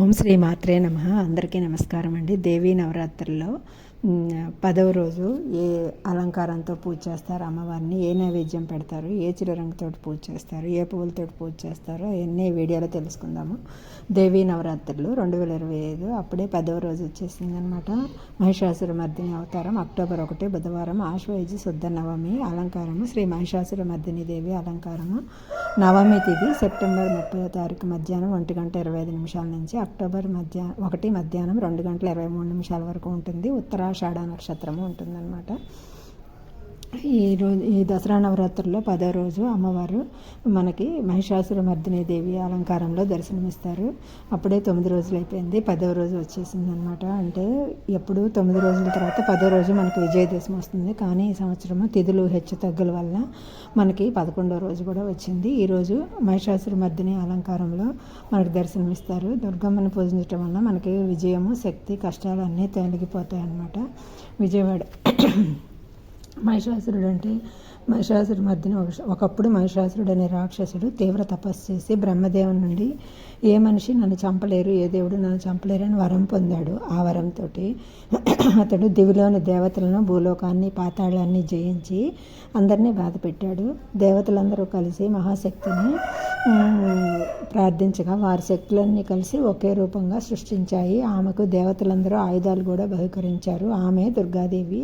ఓం శ్రీ మాత్రే నమ. అందరికీ నమస్కారం అండి. దేవీ నవరాత్రుల్లో పదవ రోజు ఏ అలంకారంతో పూజ చేస్తారు అమ్మవారిని? ఏ నైవేద్యం పెడతారు? ఏ చిరరంగుతో పూజ చేస్తారు? ఏ పువ్వులతో పూజ చేస్తారో అవన్నీ వీడియోలో తెలుసుకుందాము. దేవీ నవరాత్రులు రెండు వేల ఇరవై ఐదు అప్పుడే పదవ రోజు వచ్చేసింది అనమాట మహిషాసుర మర్దిని అవతారం అక్టోబర్ ఒకటి బుధవారం ఆశ్వయుజి శుద్ధ నవమి అలంకారము. శ్రీ మహిషాసుర మర్దిని దేవి అలంకారము. నవమి తిథి సెప్టెంబర్ ముప్పై తారీఖు మధ్యాహ్నం ఒంటి గంట ఇరవై ఐదు నిమిషాల నుంచి అక్టోబర్ మధ్యాహ్నం ఒకటి మధ్యాహ్నం రెండు గంటల ఇరవై మూడు నిమిషాల వరకు ఉంటుంది. ఉత్తరాషాఢ నక్షత్రము ఉంటుందన్నమాట. ఈ రోజు ఈ దసరా నవరాత్రుల్లో పదో రోజు అమ్మవారు మనకి మహిషాసుర మర్దిని దేవి అలంకారంలో దర్శనమిస్తారు. అప్పుడే తొమ్మిది రోజులు అయిపోయింది పదో రోజు వచ్చేసింది అనమాట అంటే ఎప్పుడు తొమ్మిది రోజుల తర్వాత పదో రోజు మనకి విజయదశమి వస్తుంది. కానీ ఈ సంవత్సరము తిథులు హెచ్చు తగ్గుల వల్ల మనకి పదకొండో రోజు కూడా వచ్చింది. ఈరోజు మహిషాసుర మర్దిని అలంకారంలో మనకు దర్శనమిస్తారు. దుర్గమ్మని పూజించడం వల్ల మనకి విజయము శక్తి కష్టాలు అన్నీ తొలగిపోతాయి అన్నమాట విజయవాడ మహిషాసురుడు అంటే మహిషాసురుడు మధ్యన ఒకప్పుడు మహిషాసురుడు అనే రాక్షసుడు తీవ్ర తపస్సు చేసి బ్రహ్మదేవుని నుండి ఏ మనిషి నన్ను చంపలేరు ఏ దేవుడు నన్ను చంపలేరు అని వరం పొందాడు. ఆ వరంతో అతడు దివిలోని దేవతలను భూలోకాన్ని పాతాళాన్ని జయించి అందరినీ బాధ పెట్టాడు. దేవతలందరూ కలిసి మహాశక్తిని ప్రార్థించగా వారి శక్తులన్నీ కలిసి ఒకే రూపంగా సృష్టించాయి. ఆమెకు దేవతలందరూ ఆయుధాలు కూడా బహుకరించారు. ఆమె దుర్గాదేవి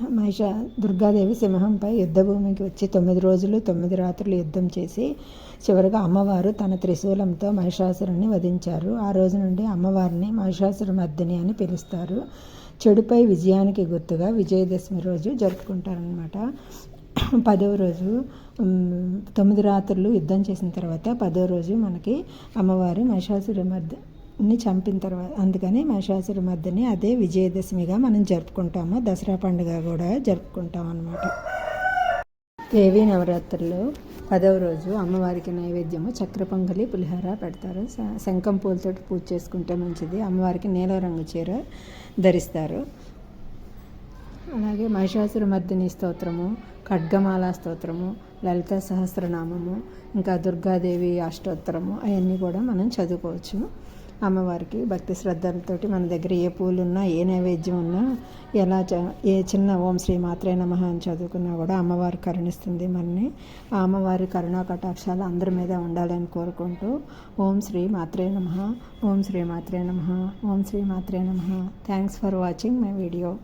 మహిష దుర్గాదేవి సింహంపై యుద్ధభూమికి వచ్చి తొమ్మిది రోజులు తొమ్మిది రాత్రులు యుద్ధం చేసి చివరిగా అమ్మవారు తన త్రిశూలంతో మహిషాసురుని వధించారు. ఆ రోజు నుండి అమ్మవారిని మహిషాసుర మర్దిని అని పిలుస్తారు. చెడుపై విజయానికి గుర్తుగా విజయదశమి రోజు జరుపుకుంటారనమాట పదవ రోజు తొమ్మిది రాత్రులు యుద్ధం చేసిన తర్వాత పదవ రోజు మనకి అమ్మవారి మహిషాసుర మర్ది ని చంపిన తర్వాత అందుకని మహిషాసుర మధ్యని అదే విజయదశమిగా మనం జరుపుకుంటాము. దసరా పండుగ కూడా జరుపుకుంటాం అన్నమాట. దేవీ నవరాత్రులు పదవ రోజు అమ్మవారికి నైవేద్యము చక్ర పొంగలి పులిహోర పెడతారు. శంఖం పూలతో పూజ చేసుకుంటే మంచిది. అమ్మవారికి నీలం రంగు చీర ధరిస్తారు. అలాగే మహిషాసుర మర్దిని స్తోత్రము ఖడ్గమాల స్తోత్రము లలిత సహస్రనామము ఇంకా దుర్గాదేవి అష్టోత్తరము అవన్నీ కూడా మనం చదువుకోవచ్చు. అమ్మవారికి భక్తి శ్రద్ధలతోటి మన దగ్గర ఏ పూలు ఉన్నా ఏ నైవేద్యం ఉన్నా ఎలా ఏ చిన్న ఓం శ్రీ మాత్రే నమ అని చదువుకున్నా కూడా అమ్మవారు కరుణిస్తుంది మనని. ఆ అమ్మవారి కరుణా కటాక్షాలు అందరి మీద ఉండాలని కోరుకుంటూ ఓం శ్రీ మాత్రే నమ ఓం శ్రీ మాత్రే నమ ఓం శ్రీ మాత్రే నమ. Thanks for watching my video